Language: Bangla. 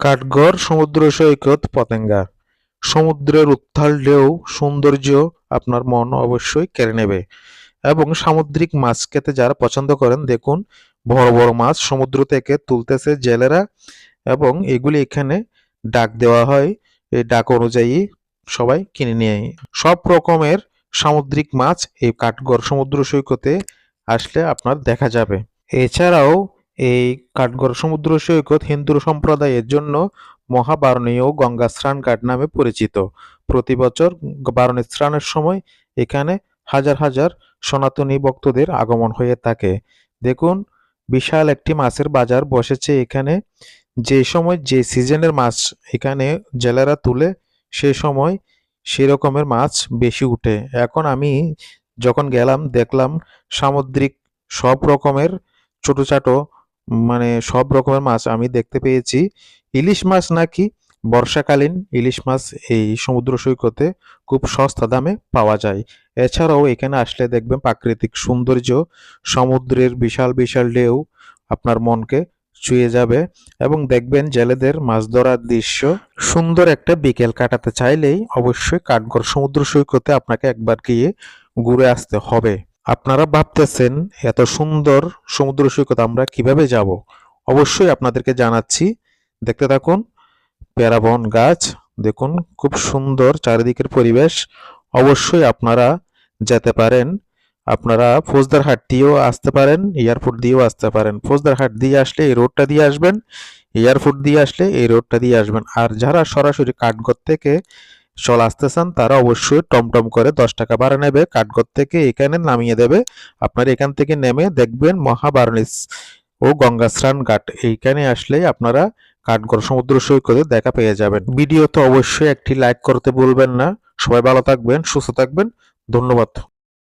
কাঠগড় সমুদ্র সৈকত পতেঙ্গা। সমুদ্রের উত্থাল ঢেউ সৌন্দর্য আপনার মন অবশ্যই কেড়ে নেবে এবং সামুদ্রিক মাছ খেতে যারা পছন্দ করেন, দেখুন বড় বড় মাছ সমুদ্র থেকে তুলতেছে জেলেরা এবং এগুলি এখানে ডাক দেওয়া হয়। এই ডাক অনুযায়ী সবাই কিনে নিয়ে সব রকমের সামুদ্রিক মাছ এই কাঠগড় সমুদ্র সৈকতে আসলে আপনার দেখা যাবে। এছাড়াও এই কাঠগড় সমুদ্র সৈকত হিন্দু সম্প্রদায়ের জন্য মহাবারণীয় গঙ্গা স্নান ঘাট নামে পরিচিত। প্রতি বছর বারণী স্নানের সময় এখানে হাজার হাজার সনাতনী ভক্তদের আগমন হয়ে থাকে। দেখুন, বিশাল একটি মাছের বাজার বসেছে এখানে। যে সময় যে সিজনের মাছ এখানে জেলেরা তুলে, সে সময় সেই রকমের মাছ বেশি উঠে। এখন আমি যখন গেলাম, দেখলাম সামুদ্রিক সব রকমের ছোটো ছোটো মানে সব রকমের মাছ আমি দেখতে পেয়েছি। ইলিশ মাছ নাকি বর্ষাকালীন ইলিশ মাছ এই সমুদ্র সৈকতে খুব সস্তা দামে পাওয়া যায়। এছাড়াও এখানে আসলে দেখবেন প্রাকৃতিক সৌন্দর্য, সমুদ্রের বিশাল বিশাল ঢেউ আপনার মনকে ছুঁয়ে যাবে এবং দেখবেন জেলেদের মাছ ধরার দৃশ্য সুন্দর একটা বিকেল কাটাতে চাইলেই অবশ্যই কাঠগড় সমুদ্র সৈকতে আপনাকে একবার গিয়ে ঘুরে আসতে হবে। আপনারা ভাবতেছেন এত সুন্দর সমুদ্র সৈকত আমরা কীভাবে যাব? অবশ্যই আপনাদেরকে জানাচ্ছি। দেখতে থাকুন, প্যারাবন গাছ, দেখুন খুব সুন্দর চারিদিকের পরিবেশ। অবশ্যই আপনারা যেতে পারেন। আপনারা ফৌজদারহাট দিয়েও আসতে পারেন, এয়ারপোর্ট দিয়েও আসতে পারেন। ফৌজদারহাট দিয়ে আসলে এই রোডটা দিয়ে আসবেন, এয়ারপোর্ট দিয়ে আসলে এই রোডটা দিয়ে আসবেন। আর যারা সরাসরি কাঠগড় থেকে চলে আসতে চান তারা অবশ্যই টমটম করে দশ টাকা ভাড়া নেবে, কাঠগড় থেকে এখানে নামিয়ে দেবে। আপনার এখান থেকে নেমে দেখবেন মহাবারণিস ও গঙ্গা স্নান ঘাট। এইখানে আসলে আপনারা কাঠগড় সমুদ্র সৈকতে দেখা পেয়ে যাবেন। ভিডিও তো অবশ্যই একটি লাইক করতে বলবেন না। সবাই ভালো থাকবেন, সুস্থ থাকবেন। ধন্যবাদ।